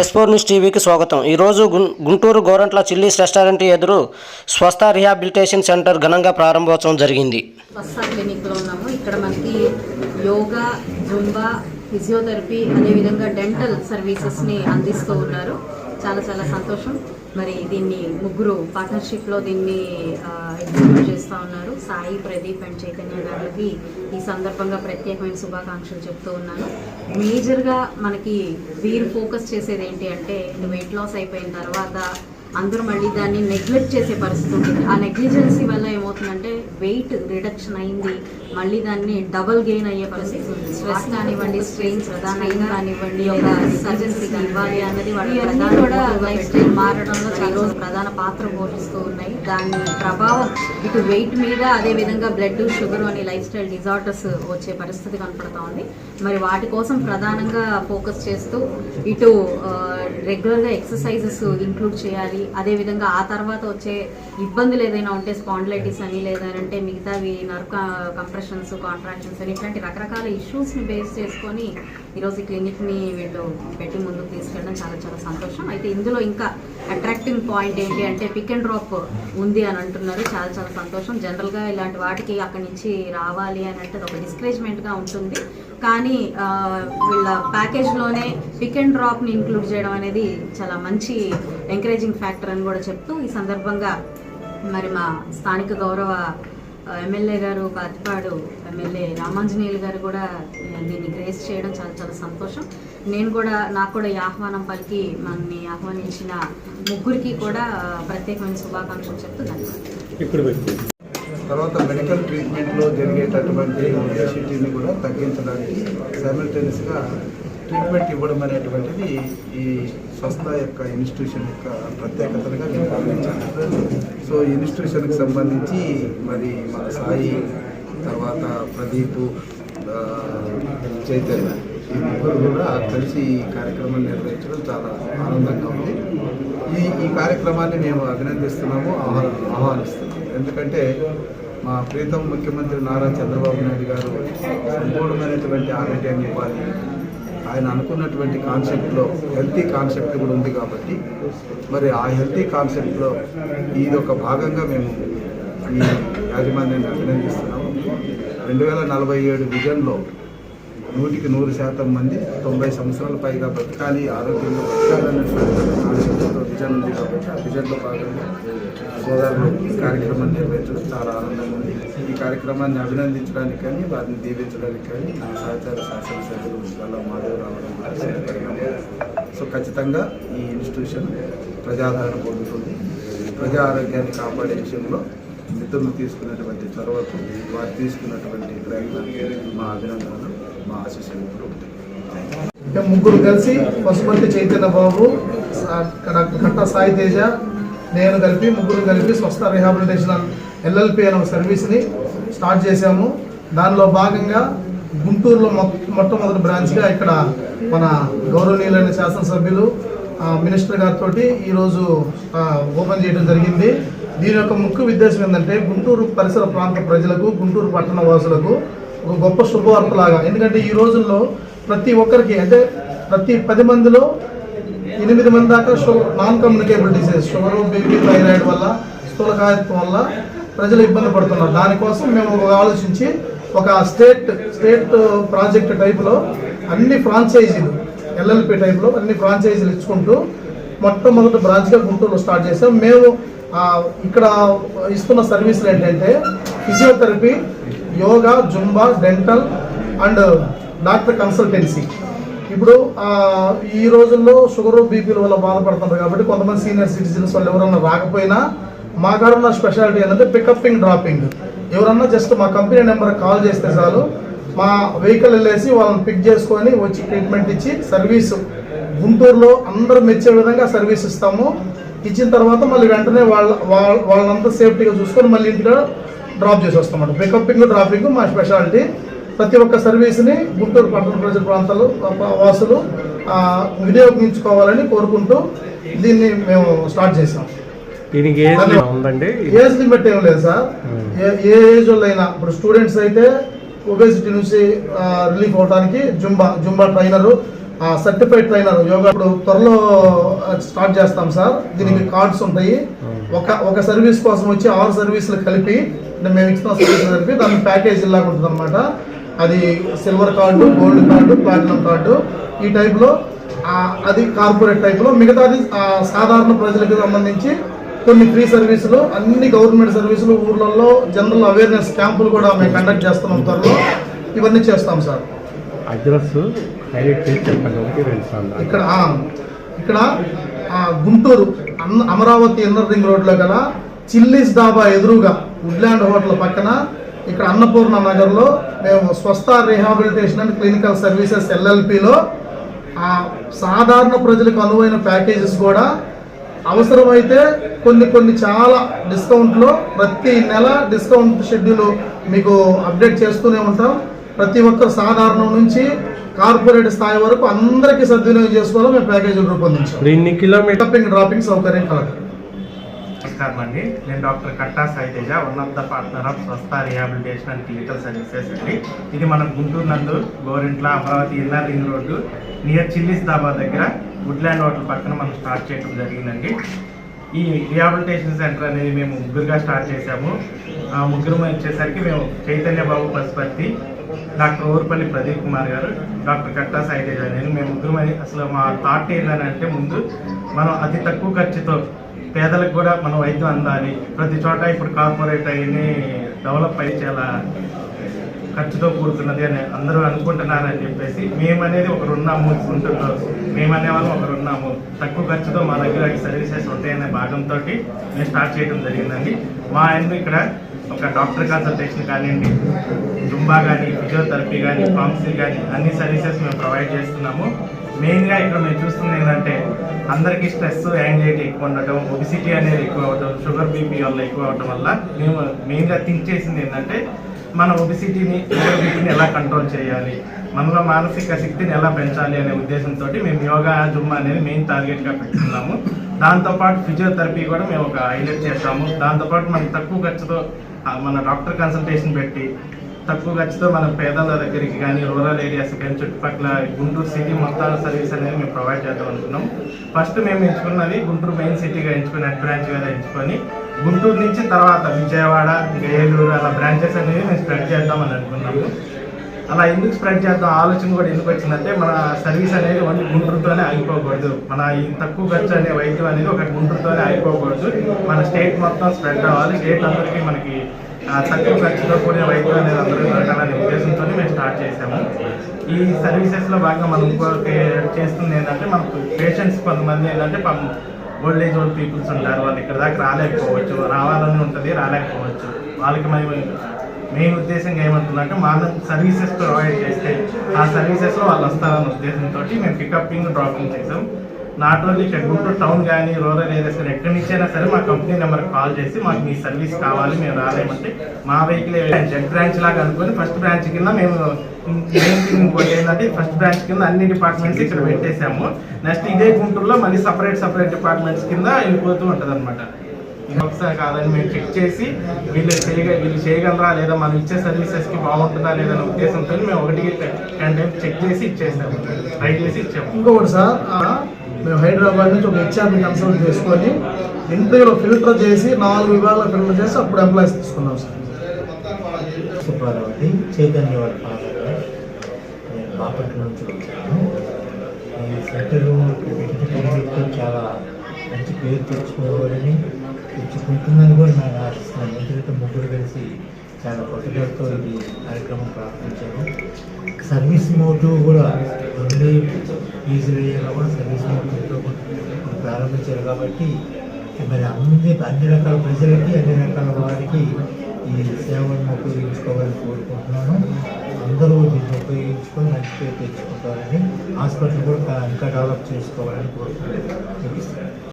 S four news టీవీకి స్వాగతం. ఈరోజు గుం- గుంటూరు గోరంట్ల చిల్లీస్ రెస్టారెంట్ ఎదురు స్వస్థ రిహాబిలిటేషన్ సెంటర్ ఘనంగా ప్రారంభోత్సవం జరిగింది. స్వస్థ క్లినిక్లో ఉన్నాము. ఇక్కడ మనకి యోగా జుంబా ఫిజియోథెరపీ అదేవిధంగా డెంటల్ సర్వీసెస్ని అందిస్తూ ఉన్నారు. చాలా చాలా సంతోషం. మరి దీన్ని ముగ్గురు పార్ట్నర్షిప్లో దీన్ని ఎగ్జిక్యూట్ చేస్తూ ఉన్నారు. సాయి ప్రదీప్ అండ్ చైతన్య గారికి ఈ సందర్భంగా ప్రత్యేకమైన శుభాకాంక్షలు చెప్తూ ఉన్నాను. మేజర్గా మనకి వీరు ఫోకస్ చేసేది ఏంటి అంటే వెయిట్ లాస్ అయిపోయిన తర్వాత అందరూ మళ్ళీ దాన్ని నెగ్లెక్ట్ చేసే పరిస్థితి ఉంటుంది. ఆ నెగ్లిజెన్సీ వల్ల ఏమవుతుందంటే వెయిట్ రిడక్షన్ అయింది. మళ్ళీ దాన్ని డబల్ గెయిన్ అయ్యే పరిస్థితి ఉంది స్ట్రెస్ కానివ్వండి స్ట్రెయిన్స్ ప్రధానంగా కానివ్వండి ఒక సర్జన్సీ ఇవ్వాలి అన్నది వాళ్ళ కూడా లైఫ్ స్టైల్ మారడంలో చాలా ప్రధాన పాత్ర పోషిస్తూ ఉన్నాయి. దాని ప్రభావం ఇటు వెయిట్ మీద అదే విధంగా బ్లడ్ షుగర్ అని లైఫ్ స్టైల్ డిజార్డర్స్ వచ్చే పరిస్థితి కనపడతా ఉంది. మరి వాటి కోసం ప్రధానంగా ఫోకస్ చేస్తూ ఇటు రెగ్యులర్గా ఎక్సర్సైజెస్ ఇంక్లూడ్ చేయాలి అదేవిధంగా ఆ తర్వాత వచ్చే ఇబ్బందులు ఏదైనా ఉంటే స్పాండిలైటిస్ అని లేదంటే మిగతావి నర్క కంప్రెషన్స్ కాంట్రాక్షన్స్ అని ఇట్లాంటి రకరకాల ఇష్యూస్ని బేస్ చేసుకొని ఈరోజు క్లినిక్ని వీళ్ళు పెట్టి ముందుకు తీసుకెళ్ళడం చాలా చాలా సంతోషం. అయితే ఇందులో ఇంకా అట్రాక్టింగ్ పాయింట్ ఏంటి అంటే పిక్ అండ్ డ్రాప్ ఉంది అని అంటున్నారు. చాలా చాలా సంతోషం. జనరల్గా ఇలాంటి వాటికి అక్కడి నుంచి రావాలి అని అంటే అది ఒక డిస్కరేజ్మెంట్గా ఉంటుంది. కానీ వీళ్ళ ప్యాకేజ్లోనే పిక్ అండ్ డ్రాప్ని ఇంక్లూడ్ చేయడం అనేది చాలా మంచి ఎంకరేజింగ్ ఫ్యాక్టర్ అని కూడా చెప్తూ ఈ సందర్భంగా మరి మా స్థానిక గౌరవ ఎమ్మెల్యే గారు పత్తిపాడు ఎమ్మెల్యే రామాంజనేయులు గారు కూడా దీన్ని గ్రేస్ చేయడం చాలా చాలా సంతోషం. నేను కూడా నాకు కూడా ఈ ఆహ్వానం పలికి మనని ఆహ్వానించిన ముగ్గురికి కూడా ప్రత్యేకమైన శుభాకాంక్షలు చెప్తూ ధన్యవాదాలు. తర్వాత మెడికల్ ట్రీట్మెంట్లో జరిగేటటువంటి ఒబేసిటీని కూడా తగ్గించడానికి సైమల్టేనియస్గా ట్రీట్మెంట్ ఇవ్వడం అనేటువంటిది ఈ సంస్థ యొక్క ఇన్స్టిట్యూషన్ యొక్క ప్రత్యేకతలుగా నేను భావించాను. సో ఈ ఇన్స్టిట్యూషన్కి సంబంధించి మరి మన సాయి తర్వాత ప్రదీప్ చైతన్య ఈ ముగ్గురు కూడా కలిసి ఈ కార్యక్రమాన్ని నిర్వహించడం చాలా ఆనందంగా ఉంది. ఈ ఈ కార్యక్రమాన్ని మేము అభినందిస్తున్నాము ఆహ్వా- ఆహ్వానిస్తున్నాము. ఎందుకంటే మా ప్రీతం ముఖ్యమంత్రి నారా చంద్రబాబు నాయుడు గారు సంపూర్ణమైనటువంటి ఆరోగ్యాన్ని ఇవ్వాలి. ఆయన అనుకున్నటువంటి కాన్సెప్ట్లో హెల్తీ కాన్సెప్ట్ కూడా ఉంది కాబట్టి మరి ఆ హెల్తీ కాన్సెప్ట్లో ఇది ఒక భాగంగా మేము ఈ యాజమాన్యాన్ని అభినందిస్తున్నాము. రెండు వేల నలభై ఏడు విజన్లో నూటికి నూరు శాతం మంది తొంభై సంవత్సరాల పైగా బ్రతకాలి ఆరోగ్యంగా బ్రతకాలన్నటువంటి విజన్ ఉంది కాబట్టి ఆ విజన్లో భాగంగా సోదరులు ఈ కార్యక్రమాన్ని నిర్వహించడం చాలా ఆనందంగా ఉంది. ఈ కార్యక్రమాన్ని అభినందించడానికి కానీ వారిని దీవించడానికి కానీ నా సహచార శాసనసభ్యులు గల్లా మాధవరావు సో ఖచ్చితంగా ఈ ఇన్స్టిట్యూషన్ ప్రజాదరణ పొందుతుంది. ప్రజా ఆరోగ్యాన్ని కాపాడే విషయంలో మిత్రులు తీసుకున్నటువంటి చొరవకు వారు తీసుకున్నటువంటి ప్రయత్నానికి మా అభినందనలు. మా ఆశీస్సులు ఉంటాయి ముగ్గురు కలిసి పశుపతి చైతన్య బాబు ఘట్ట కట్ట సాయి తేజ నేను కలిపి ముగ్గురు కలిపి స్వస్థ రిహాబిలిటేషన్ ఎల్ఎల్పి అనే ఒక సర్వీస్ని స్టార్ట్ చేశాము. దానిలో భాగంగా గుంటూరులో మొ- మొట్టమొదటి బ్రాంచ్గా ఇక్కడ మన గౌరవనీయులైన శాసనసభ్యులు మినిస్టర్ గారితో ఈరోజు ఓపెన్ చేయడం జరిగింది. దీని యొక్క ముఖ్య ఉద్దేశం ఏంటంటే గుంటూరు పరిసర ప్రాంత ప్రజలకు గుంటూరు పట్టణ వాసులకు ఒక గొప్ప శుభవార్తలాగా. ఎందుకంటే ఈ రోజుల్లో ప్రతి ఒక్కరికి అంటే ప్రతి పది మందిలో ఎనిమిది మంది దాకా sugar non communicable disease sugar BP thyroid వల్ల స్థూలకాయత్వం వల్ల ప్రజలు ఇబ్బంది పడుతున్నారు. దానికోసం మేము ఆలోచించి ఒక స్టేట్ స్టేట్ ప్రాజెక్ట్ టైపులో అన్ని ఫ్రాంచైజీలు ఎల్ఎల్పి టైప్లో అన్ని ఫ్రాంచైజీలు ఇచ్చుకుంటూ మొట్టమొదటి బ్రాంచ్గా గుంటూరులో స్టార్ట్ చేసాం మేము ఇక్కడ ఇస్తున్న సర్వీసులు ఏంటంటే physiotherapy yoga zumba dental and doctor consultancy. ఇప్పుడు ఈ రోజుల్లో షుగర్ బీపీల వల్ల బాధపడుతున్నారు కాబట్టి కొంతమంది సీనియర్ సిటిజన్స్ వాళ్ళు ఎవరన్నా రాకపోయినా మా కాడ ఉన్న స్పెషాలిటీ ఏంటంటే పికప్పింగ్ డ్రాపింగ్. ఎవరన్నా జస్ట్ మా కంపెనీ నెంబర్ కాల్ చేస్తే చాలు మా వెహికల్ వెళ్ళేసి వాళ్ళని పిక్ చేసుకొని వచ్చి ట్రీట్మెంట్ ఇచ్చి సర్వీస్. గుంటూరులో అందరూ మెచ్చే విధంగా సర్వీస్ ఇస్తాము. ఇచ్చిన తర్వాత మళ్ళీ వెంటనే వాళ్ళ వాళ్ళ- వాళ్ళంతా సేఫ్టీగా చూసుకొని మళ్ళీ ఇంటిలో డ్రాప్ చేసి వస్తామంట పికప్పింగ్ డ్రాపింగ్ మా స్పెషాలిటీ ప్రతి ఒక్క సర్వీస్ని గుంటూరు పట్టణ ప్రజల ప్రాంతాలు వాసులు వినియోగించుకోవాలని కోరుకుంటూ దీన్ని మేము స్టార్ట్ చేసాం దీనికి ఏజ్ లిమిట్ ఏం లేదు సార్. ఏ ఏ ఏజ్ అయినా ఇప్పుడు స్టూడెంట్స్ అయితే ఒబేసిటీ నుంచి రిలీఫ్ అవడానికి zumba zumba trainer certified trainer yoga ఇప్పుడు త్వరలో స్టార్ట్ చేస్తాం సార్. దీనికి కార్డ్స్ ఉంటాయి. ఒక ఒక సర్వీస్ కోసం వచ్చి ఆరు సర్వీసులు కలిపి మేము ఇచ్చిన సర్వీస్ కలిపి దాని ప్యాకేజ్ లాగా ఉంటుంది అనమాట అది silver card gold card platinum card ఈ టైప్లో అది కార్పొరేట్ టైప్లో మిగతాది సాధారణ ప్రజలకు సంబంధించి కొన్ని ఫ్రీ సర్వీసులు అన్ని గవర్నమెంట్ సర్వీసులు ఊర్లలో జనరల్ అవేర్నెస్ క్యాంపులు కూడా మేము కండక్ట్ చేస్తున్నాం త్వరలో. ఇవన్నీ చేస్తాం సార్. అడ్రస్? హైలైట్ చేసి చెప్పండి ఒకటి రెండు సార్లు. ఇక్కడ ఇక్కడ గుంటూరు అమరావతి ఇన్నర్ రింగ్ రోడ్లో గల చిల్లీస్ డాబా ఎదురుగా వుడ్లాండ్ హోటల్ పక్కన ఇక్కడ అన్నపూర్ణ నగర్లో మేము Swastha rehabilitation and clinical services ఎల్ఎల్పిలో సాధారణ ప్రజలకు అనువైన ప్యాకేజెస్ కూడా అవసరమైతే కొన్ని కొన్ని చాలా డిస్కౌంట్లో ప్రతి నెల డిస్కౌంట్ షెడ్యూల్ మీకు అప్డేట్ చేస్తూనే ఉంటాం. ప్రతి ఒక్కరు సాధారణం నుంచి కార్పొరేట్ స్థాయి వరకు అందరికీ సద్వినియోగం చేసుకోవాలో మేము ప్యాకేజీలు రూపొందించాం. ఇన్ని కిలోమీటర్ పికపింగ్ డ్రాపింగ్ సౌకర్యం కలదు నమస్కారం అండి. నేను doctor Katta Saiteja one of the partner of Swastha rehabilitation and clinical services అండి. ఇది మన గుంటూరు నందు Gorantla Amaravati NR ring road near chillies dhaba దగ్గర వుడ్లాండ్ హోటల్ పక్కన మనం స్టార్ట్ చేయడం జరిగిందండి. ఈ రిహాబిలిటేషన్ సెంటర్ అనేది మేము ముగ్గురుగా స్టార్ట్ చేశాము. ఆ ముగ్గురు వచ్చేసరికి మేము చైతన్య బాబు పశుపతి డాక్టర్ ఓర్పల్లి ప్రదీప్ కుమార్ గారు డాక్టర్ కట్టా సాయితేజ నేను మేము ముగ్గురు అసలు మా థాట్ ఏంటంటే ముందు మనం అతి తక్కువ ఖర్చుతో పేదలకు కూడా మన వైద్యం అందాలి. ప్రతి చోట ఇప్పుడు కార్పొరేట్ అవన్నీ డెవలప్ అయ్యి చాలా ఖర్చుతో కూడుతున్నది అని అందరూ అనుకుంటున్నారని చెప్పేసి మేమనేది ఒకరున్నాము ఒకరు ఉన్నాము గుంటూరులో మేము ఒకరు ఉన్నాము తక్కువ ఖర్చుతో మా దగ్గర సర్వీసెస్ ఉంటాయనే భాగంతో మేము స్టార్ట్ చేయడం జరిగిందండి. మా ఆయన ఇక్కడ ఒక డాక్టర్ కన్సల్టేషన్ కానివ్వండి. జుంబా కానీ ఫిజియోథెరపీ కానీ ఫార్మసీ కానీ అన్ని సర్వీసెస్ మేము ప్రొవైడ్ చేస్తున్నాము. మెయిన్గా ఇక్కడ మేము చూస్తుంది ఏంటంటే అందరికీ స్ట్రెస్ యాంగ్జైటీ ఎక్కువ ఉండటం ఒబిసిటీ అనేది ఎక్కువ అవటం షుగర్ బీపీ వల్ల ఎక్కువ అవటం వల్ల మేము మెయిన్గా థింక్ చేసింది ఏంటంటే మన ఒబిసిటీని షుగర్ బీపీని ఎలా కంట్రోల్ చేయాలి మనలో మానసిక శక్తిని ఎలా పెంచాలి అనే ఉద్దేశంతో మేము యోగా జుమ్మా అనేది మెయిన్ టార్గెట్గా పెట్టుకున్నాము. దాంతోపాటు ఫిజియోథెరపీ కూడా మేము ఒక హైలైట్ చేస్తాము. దాంతోపాటు మనం తక్కువ ఖర్చుతో మన డాక్టర్ కన్సల్టేషన్ పెట్టి తక్కువ ఖర్చుతో మన పేదల దగ్గరికి కానీ రూరల్ ఏరియాస్ కానీ చుట్టుపక్కల గుంటూరు సిటీ మొత్తాల సర్వీస్ అనేది మేము ప్రొవైడ్ చేద్దాం అనుకున్నాం. ఫస్ట్ మేము ఎంచుకున్నది గుంటూరు మెయిన్ సిటీగా ఎంచుకుని హెడ్ బ్రాంచ్గా ఎంచుకొని గుంటూరు నుంచి తర్వాత విజయవాడ ఇంకా ఏలూరు అలా బ్రాంచెస్ అనేవి మేము స్ప్రెడ్ చేద్దామని అనుకున్నాము. అలా ఎందుకు స్ప్రెడ్ చేద్దాం? ఆలోచన కూడా ఎందుకు వచ్చిందంటే మన సర్వీస్ అనేది ఓన్లీ గుంటూరుతోనే ఆగిపోకూడదు. మన ఈ తక్కువ ఖర్చు అనే వైద్యం అనేది ఒకటి గుంటూరుతోనే ఆగిపోకూడదు. మన స్టేట్ మొత్తం స్ప్రెడ్ అవ్వాలి స్టేట్ అందరికీ మనకి తక్కువ ఖర్చుతో కూడిన వైద్యం అనేది అందరూ దొరకాలనే ఉద్దేశంతో మేము స్టార్ట్ చేసాము ఈ సర్వీసెస్లో భాగంగా మనం ఇంకొక చేస్తుంది ఏంటంటే మనకు పేషెంట్స్ కొంతమంది ఏంటంటే పాపం ఓల్డ్ ఏజ్ ఓల్డ్ పీపుల్స్ ఉంటారు. వాళ్ళు ఇక్కడ దాకా రాలేకపోవచ్చు. రావాలని ఉంటుంది రాలేకపోవచ్చు. వాళ్ళకి మేము మెయిన్ ఉద్దేశంగా ఏమంటుందంటే మా సర్వీసెస్ ప్రొవైడ్ చేస్తే ఆ సర్వీసెస్లో వాళ్ళు వస్తారన్న ఉద్దేశంతో మేము పికప్పింగ్ డ్రాపింగ్ చేసాం నాట్ ఓన్లీ ఇక్కడ గుంటూరు టౌన్ కానీ రూరల్ ఏరియాస్ కానీ ఎక్కడి నుంచి అయినా సరే మా కంపెనీ నెంబర్కి కాల్ చేసి మాకు మీ సర్వీస్ కావాలి మేము రాలేమంటే మా వెహికల్ జెడ్ బ్రాంచ్ లాగా అనుకొని ఫస్ట్ బ్రాంచ్ కింద మేము ఇంకోటి ఏంటంటే ఫస్ట్ బ్రాంచ్ కింద అన్ని డిపార్ట్మెంట్స్ ఇక్కడ పెట్టేసాము నెక్స్ట్ ఇదే గుంటూరులో మళ్ళీ సపరేట్ సపరేట్ డిపార్ట్మెంట్స్ కింద వెళ్ళిపోతూ ఉంటుంది అనమాట ఇది ఒకసారి కాదని మేము చెక్ చేసి వీళ్ళు చేయగ వీళ్ళు చేయగలరా లేదా మనం ఇచ్చే సర్వీసెస్కి బాగుంటుందా లేదా అనే ఉద్దేశంతో మేము ఒకటికి టెన్ టైమ్స్ చెక్ చేసి ఇచ్చేసాము. ట్రై చేసి ఇచ్చాము. ఇంకొకటి సార్ ఆ, మేము హైదరాబాద్ నుంచి ఒక హెచ్ఆర్ని కన్సల్ట్ చేసుకొని ఇంటర్వ్యూలో ఫిల్టర్ చేసి నాలుగు విభాగాలు ఫిల్టర్ చేసి అప్పుడు ఎంప్లాయీస్ తీసుకున్నాం సార్. సుబ్బారావుది చైతన్య వాళ్ళ ఫాదర్ నేను బాపట్ల నుంచి వచ్చాను. ఈ సెంటర్ చాలా మంచి పేరు తెచ్చుకోవాలని తెచ్చుకుంటుందని కూడా నేను ఆశిస్తున్నాను ఎందుకంటే ముగ్గురు కలిసి చాలా పట్టుదలతో ఇది కార్యక్రమం ప్రారంభించాము. సర్వీస్ మోటివ్ కూడా రెండు ఈజీ వేయగా కూడా సర్వీస్ మోడ్ ప్రారంభించారు కాబట్టి మరి అన్ని అన్ని రకాల ప్రజలకి అన్ని రకాల వారికి ఈ సేవలను ఉపయోగించుకోవాలని కోరుకుంటున్నాను. అందరూ దీన్ని ఉపయోగించుకొని మంచి పేరు తెచ్చుకుంటారని హాస్పిటల్ కూడా ఇంకా డెవలప్ చేసుకోవాలని కోరుకుంటున్నాను.